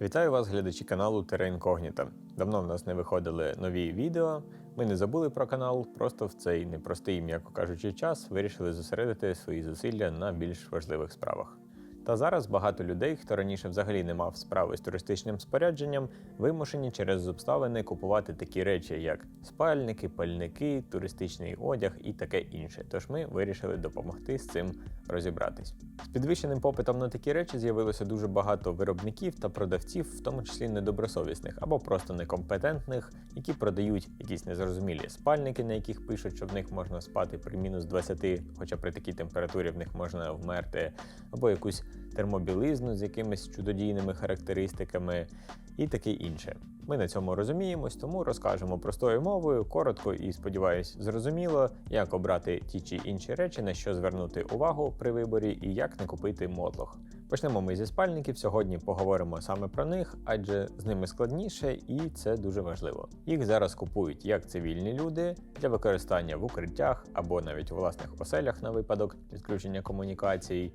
Вітаю вас, глядачі каналу Terra Incognita. Давно в нас не виходили нові відео. Ми не забули про канал, просто в цей непростий, м'яко кажучи, час вирішили зосередити свої зусилля на більш важливих справах. Та зараз багато людей, хто раніше взагалі не мав справи з туристичним спорядженням, вимушені через обставини купувати такі речі, як спальники, пальники, туристичний одяг і таке інше. Тож ми вирішили допомогти з цим розібратись. З підвищеним попитом на такі речі з'явилося дуже багато виробників та продавців, в тому числі недобросовісних або просто некомпетентних, які продають якісь незрозумілі спальники, на яких пишуть, що в них можна спати при мінус 20, хоча при такій температурі в них можна вмерти, або якусь термобілизну з якимись чудодійними характеристиками і таке інше. Ми на цьому розуміємось, тому розкажемо простою мовою, коротко і сподіваюсь, зрозуміло, як обрати ті чи інші речі, на що звернути увагу при виборі і як не купити мотлох. Почнемо ми зі спальників. Сьогодні поговоримо саме про них, адже з ними складніше і це дуже важливо. Їх зараз купують як цивільні люди для використання в укриттях або навіть у власних оселях на випадок відключення комунікацій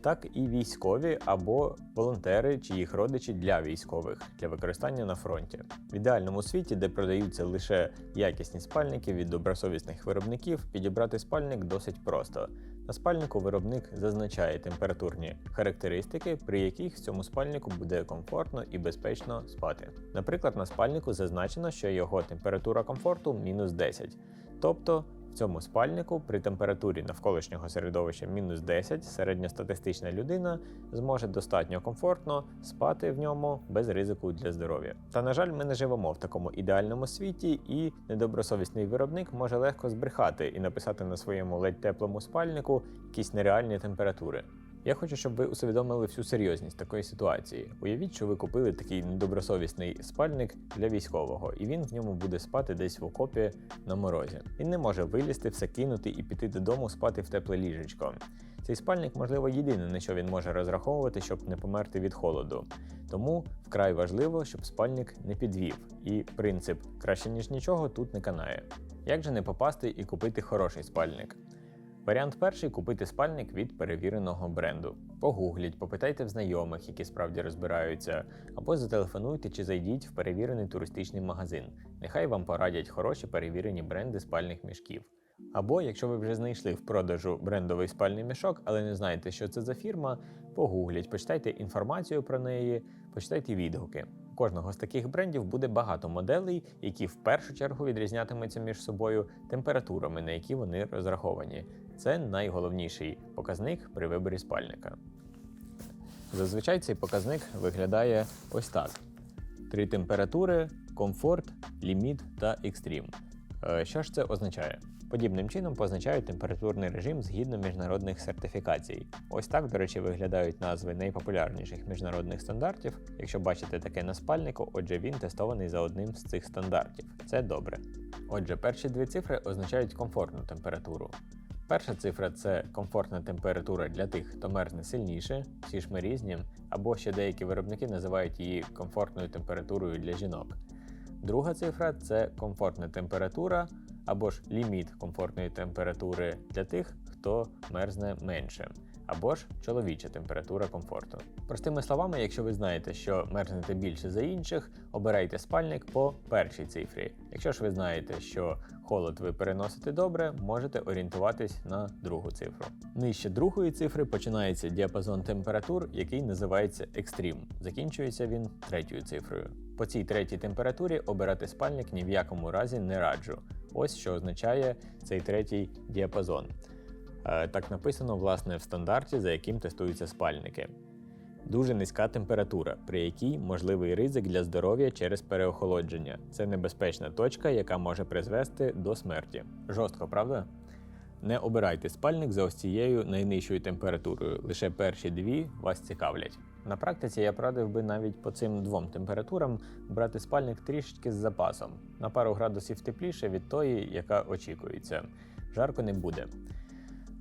так і військові або волонтери чи їх родичі для військових для використання на фронті. В ідеальному світі, де продаються лише якісні спальники від добросовісних виробників, підібрати спальник досить просто. На спальнику виробник зазначає температурні характеристики, при яких в цьому спальнику буде комфортно і безпечно спати. Наприклад, на спальнику зазначено, що його температура комфорту мінус 10, тобто в цьому спальнику при температурі навколишнього середовища мінус 10 середньостатистична людина зможе достатньо комфортно спати в ньому без ризику для здоров'я. Та на жаль, ми не живемо в такому ідеальному світі, і недобросовісний виробник може легко збрехати і написати на своєму ледь теплому спальнику якісь нереальні температури. Я хочу, щоб ви усвідомили всю серйозність такої ситуації. Уявіть, що ви купили такий недобросовісний спальник для військового, і він в ньому буде спати десь в окопі на морозі. Він не може вилізти, все кинути і піти додому спати в тепле ліжечко. Цей спальник, можливо, єдине, на що він може розраховувати, щоб не померти від холоду. Тому вкрай важливо, щоб спальник не підвів, і принцип краще ніж нічого тут не канає. Як же не попасти і купити хороший спальник? Варіант перший купити спальник від перевіреного бренду. Погугліть, попитайте в знайомих, які справді розбираються, або зателефонуйте чи зайдіть в перевірений туристичний магазин. Нехай вам порадять хороші перевірені бренди спальних мішків. Або, якщо ви вже знайшли в продажу брендовий спальний мішок, але не знаєте, що це за фірма, погугліть, почитайте інформацію про неї, почитайте відгуки. У кожного з таких брендів буде багато моделей, які в першу чергу відрізнятимуться між собою температурами, на які вони розраховані. Це найголовніший показник при виборі спальника. Зазвичай цей показник виглядає ось так: три температури, комфорт, ліміт та екстрім. Е, Що ж це означає? Подібним чином позначають температурний режим згідно міжнародних сертифікацій. Ось так, до речі, виглядають назви найпопулярніших міжнародних стандартів. Якщо бачите таке на спальнику, отже він тестований за одним з цих стандартів. Це добре. Отже, перші дві цифри означають комфортну температуру. Перша цифра це комфортна температура для тих, хто мерзне сильніше, всі ж ми різні, або ще деякі виробники називають її комфортною температурою для жінок. Друга цифра це комфортна температура або ж ліміт комфортної температури для тих, хто мерзне менше, або ж чоловіча температура комфорту. Простими словами, якщо ви знаєте, що мерзнете більше за інших, обирайте спальник по першій цифрі. Якщо ж ви знаєте, що холод ви переносите добре, можете орієнтуватись на другу цифру. Нижче другої цифри починається діапазон температур, який називається екстрім. Закінчується він третьою цифрою. По цій третій температурі обирати спальник ні в якому разі не раджу. Ось що означає цей третій діапазон. Е, Так написано власне в стандарті, за яким тестуються спальники. Дуже низька температура, при якій можливий ризик для здоров'я через переохолодження. Це небезпечна точка, яка може призвести до смерті. Жорстко, правда? Не обирайте спальник за ось цією найнижчою температурою. Лише перші дві вас цікавлять. На практиці я порадив би навіть по цим двом температурам брати спальник трішечки з запасом, на пару градусів тепліше від тої, яка очікується. Жарко не буде.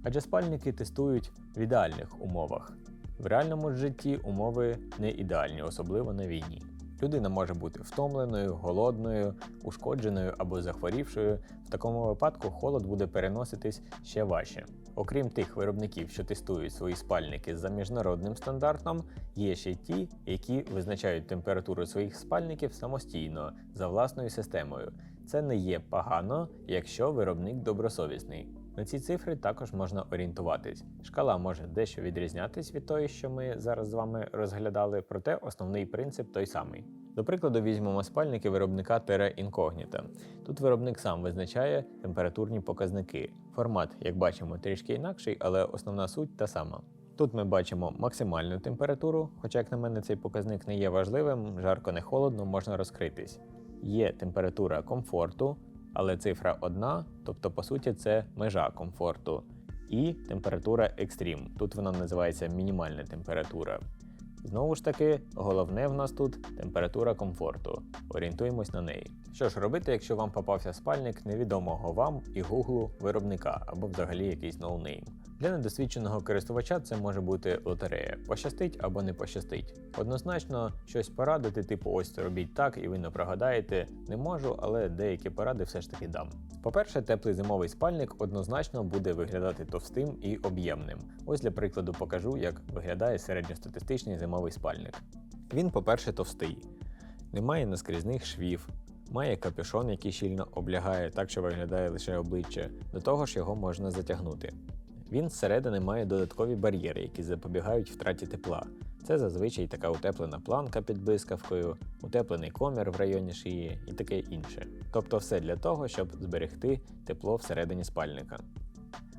Адже спальники тестують в ідеальних умовах. В реальному житті умови не ідеальні, особливо на війні. Людина може бути втомленою, голодною, ушкодженою або захворівшою. В такому випадку холод буде переноситись ще важче. Окрім тих виробників, що тестують свої спальники за міжнародним стандартом, є ще ті, які визначають температуру своїх спальників самостійно за власною системою. Це не є погано, якщо виробник добросовісний. На ці цифри також можна орієнтуватись. Шкала може дещо відрізнятись від тої, що ми зараз з вами розглядали, проте основний принцип той самий. До прикладу, візьмемо спальники виробника Terra Incognita. Тут виробник сам визначає температурні показники. Формат, як бачимо, трішки інакший, але основна суть та сама. Тут ми бачимо максимальну температуру, хоча, як на мене, цей показник не є важливим, жарко не холодно, можна розкритись. Є температура комфорту, але цифра одна, тобто, по суті, це межа комфорту. І температура екстрім. Тут вона називається мінімальна температура. Знову ж таки, головне в нас тут температура комфорту. Орієнтуємось на неї. Що ж робити, якщо вам попався спальник невідомого вам і гуглу виробника або взагалі якийсь ноунейм? Для недосвідченого користувача це може бути лотерея. Пощастить або не пощастить. Однозначно, щось порадити, типу ось робіть так, і ви не прогадаєте, не можу, але деякі поради все ж таки дам. По-перше, теплий зимовий спальник однозначно буде виглядати товстим і об'ємним. Ось для прикладу покажу, як виглядає середньостатистичний зимовий спальник. Він, по-перше, товстий, немає наскрізних швів, має капюшон, який щільно облягає, так що виглядає лише обличчя, до того ж його можна затягнути. Він зсередини має додаткові бар'єри, які запобігають втраті тепла. Це зазвичай така утеплена планка під блискавкою, утеплений комір в районі шиї і таке інше. Тобто все для того, щоб зберегти тепло всередині спальника.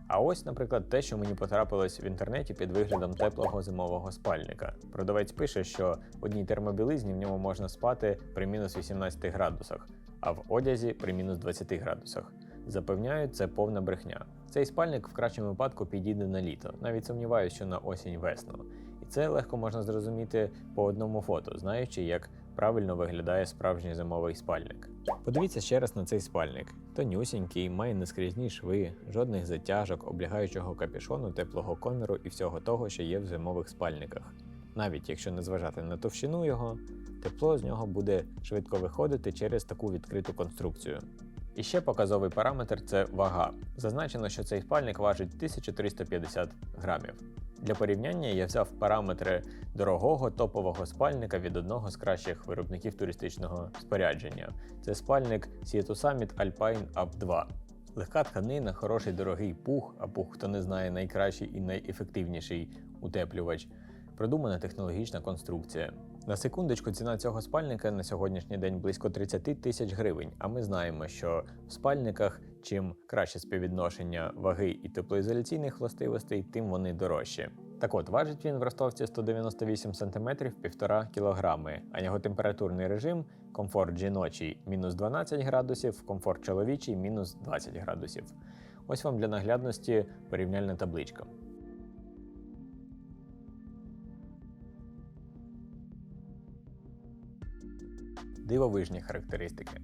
А ось, наприклад, те, що мені потрапилось в інтернеті під виглядом теплого зимового спальника. Продавець пише, що в одній термобілизні в ньому можна спати при мінус 18 градусах, а в одязі при мінус 20 градусах. Запевняю, це повна брехня. Цей спальник в кращому випадку підійде на літо, навіть сумніваюся, що на осінь весну. І це легко можна зрозуміти по одному фото, знаючи, як правильно виглядає справжній зимовий спальник. Подивіться ще раз на цей спальник. Тонюсінький, має нескрізні шви, жодних затяжок, облягаючого капюшону, теплого коміру і всього того, що є в зимових спальниках. Навіть якщо не зважати на товщину його, тепло з нього буде швидко виходити через таку відкриту конструкцію. І ще показовий параметр це вага. Зазначено, що цей спальник важить 1350 грамів. Для порівняння я взяв параметри дорогого топового спальника від одного з кращих виробників туристичного спорядження. Це спальник Seattle Summit Alpine Up 2. Легка тканина, хороший дорогий пух, а пух, хто не знає, найкращий і найефективніший утеплювач. Продумана технологічна конструкція. На секундочку, ціна цього спальника на сьогоднішній день близько 30 тисяч гривень. А ми знаємо, що в спальниках чим краще співвідношення ваги і теплоізоляційних властивостей, тим вони дорожчі. Так от, важить він в ростовці 198 см 1,5 кг, а його температурний режим комфорт жіночий мінус 12 градусів, комфорт чоловічий мінус 20 градусів. Ось вам для наглядності порівняльна табличка. Дивовижні характеристики.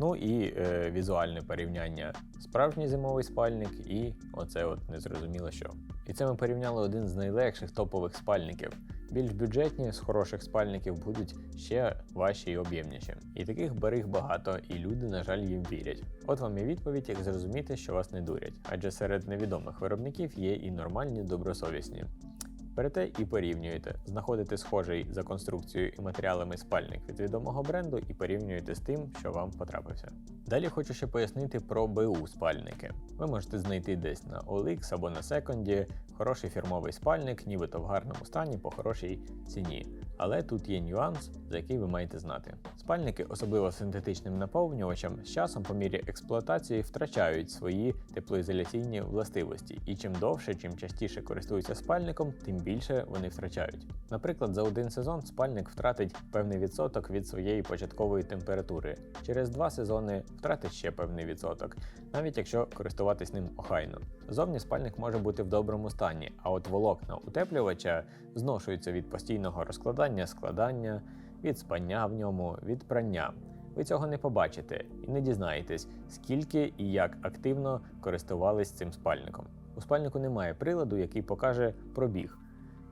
Ну і е, візуальне порівняння справжній зимовий спальник і оце от незрозуміло що. І це ми порівняли один з найлегших топових спальників. Більш бюджетні з хороших спальників будуть ще важчі і об'ємніші. І таких бариг багато, і люди, на жаль, їм вірять. От вам і відповідь, як зрозуміти, що вас не дурять, адже серед невідомих виробників є і нормальні добросовісні. Берете і порівнюєте, знаходите схожий за конструкцією і матеріалами спальник від відомого бренду і порівнюєте з тим, що вам потрапився. Далі хочу ще пояснити про БУ спальники. Ви можете знайти десь на OLX або на секонді хороший фірмовий спальник, нібито в гарному стані по хорошій ціні. Але тут є нюанс, за який ви маєте знати. Спальники, особливо синтетичним наповнювачем, з часом по мірі експлуатації втрачають свої теплоізоляційні властивості, і чим довше, чим частіше користуються спальником, тим більше вони втрачають. Наприклад, за один сезон спальник втратить певний відсоток від своєї початкової температури. Через два сезони втратить ще певний відсоток, навіть якщо користуватись ним охайно. Зовні спальник може бути в доброму стані, а от волокна утеплювача зношуються від постійного розкладання, складання, від спання в ньому, від прання. Ви цього не побачите і не дізнаєтесь, скільки і як активно користувались цим спальником. У спальнику немає приладу, який покаже пробіг.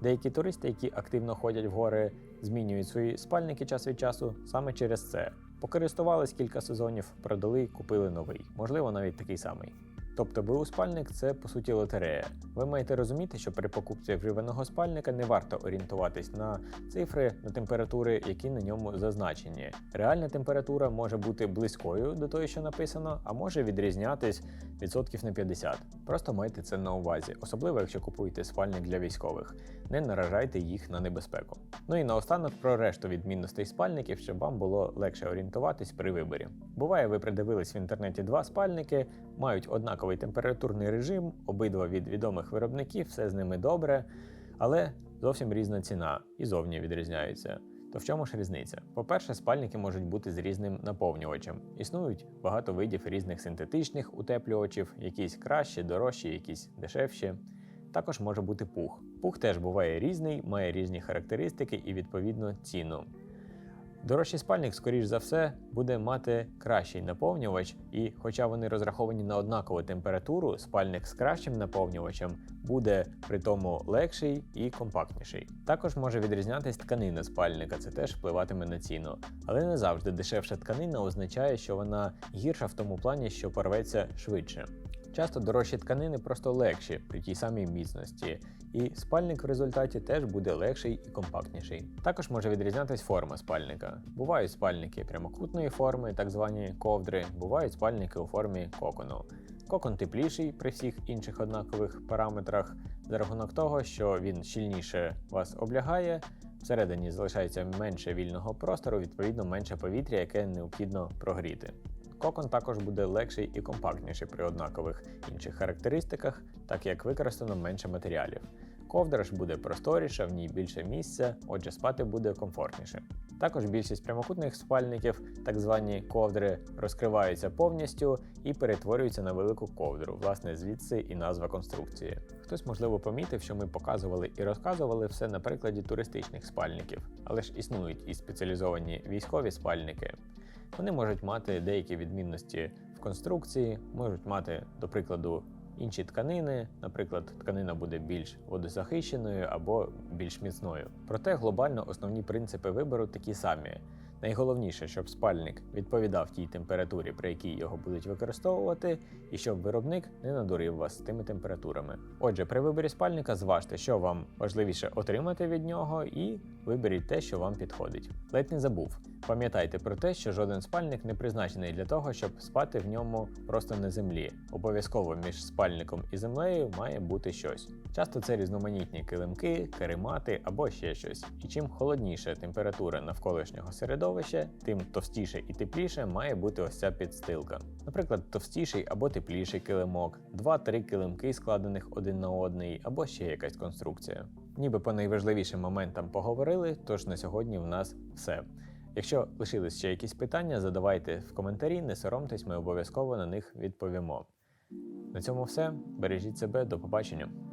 Деякі туристи, які активно ходять в гори, змінюють свої спальники час від часу саме через це. Покористувались кілька сезонів, продали, купили новий, можливо, навіть такий самий. Тобто БУ спальник це по суті лотерея. Ви маєте розуміти, що при покупці вживаного спальника не варто орієнтуватись на цифри, на температури, які на ньому зазначені. Реальна температура може бути близькою до того, що написано, а може відрізнятись відсотків на 50. Просто майте це на увазі, особливо якщо купуєте спальник для військових. Не наражайте їх на небезпеку. Ну і наостанок про решту відмінностей спальників, щоб вам було легше орієнтуватись при виборі. Буває, ви придивились в інтернеті два спальники, мають однаковий температурний режим, обидва від відомих виробників, все з ними добре, але зовсім різна ціна і зовні відрізняються. То в чому ж різниця? По-перше, спальники можуть бути з різним наповнювачем. Існують багато видів різних синтетичних утеплювачів, якісь кращі, дорожчі, якісь дешевші. Також може бути пух. Пух теж буває різний, має різні характеристики і відповідно ціну. Дорожчий спальник, скоріш за все, буде мати кращий наповнювач, і хоча вони розраховані на однакову температуру, спальник з кращим наповнювачем буде при тому легший і компактніший. Також може відрізнятись тканина спальника, це теж впливатиме на ціну. Але не завжди дешевша тканина означає, що вона гірша в тому плані, що порветься швидше. Часто дорожчі тканини просто легші при тій самій міцності, і спальник в результаті теж буде легший і компактніший. Також може відрізнятись форма спальника. Бувають спальники прямокутної форми, так звані ковдри, бувають спальники у формі кокону. Кокон тепліший при всіх інших однакових параметрах за рахунок того, що він щільніше вас облягає. Всередині залишається менше вільного простору, відповідно менше повітря, яке необхідно прогріти. Кокон також буде легший і компактніший при однакових інших характеристиках, так як використано менше матеріалів. Ковдра ж буде просторіша, в ній більше місця, отже, спати буде комфортніше. Також більшість прямокутних спальників, так звані ковдри, розкриваються повністю і перетворюються на велику ковдру, власне, звідси і назва конструкції. Хтось, можливо, помітив, що ми показували і розказували все на прикладі туристичних спальників, але ж існують і спеціалізовані військові спальники. Вони можуть мати деякі відмінності в конструкції, можуть мати, до прикладу, інші тканини, наприклад, тканина буде більш водозахищеною або більш міцною. Проте глобально основні принципи вибору такі самі. Найголовніше, щоб спальник відповідав тій температурі, при якій його будуть використовувати, і щоб виробник не надурив вас з тими температурами. Отже, при виборі спальника зважте, що вам важливіше отримати від нього, і виберіть те, що вам підходить. Ледь не забув. Пам'ятайте про те, що жоден спальник не призначений для того, щоб спати в ньому просто на землі. Обов'язково між спальником і землею має бути щось. Часто це різноманітні килимки, каремати або ще щось. І чим холодніша температура навколишнього середовища, тим товстіше і тепліше має бути ось ця підстилка. Наприклад, товстіший або тепліший килимок, 2-3 килимки, складених один на одний, або ще якась конструкція. Ніби по найважливішим моментам поговорили, тож на сьогодні в нас все. Якщо лишились ще якісь питання, задавайте в коментарі, не соромтесь, ми обов'язково на них відповімо. На цьому все. Бережіть себе, до побачення.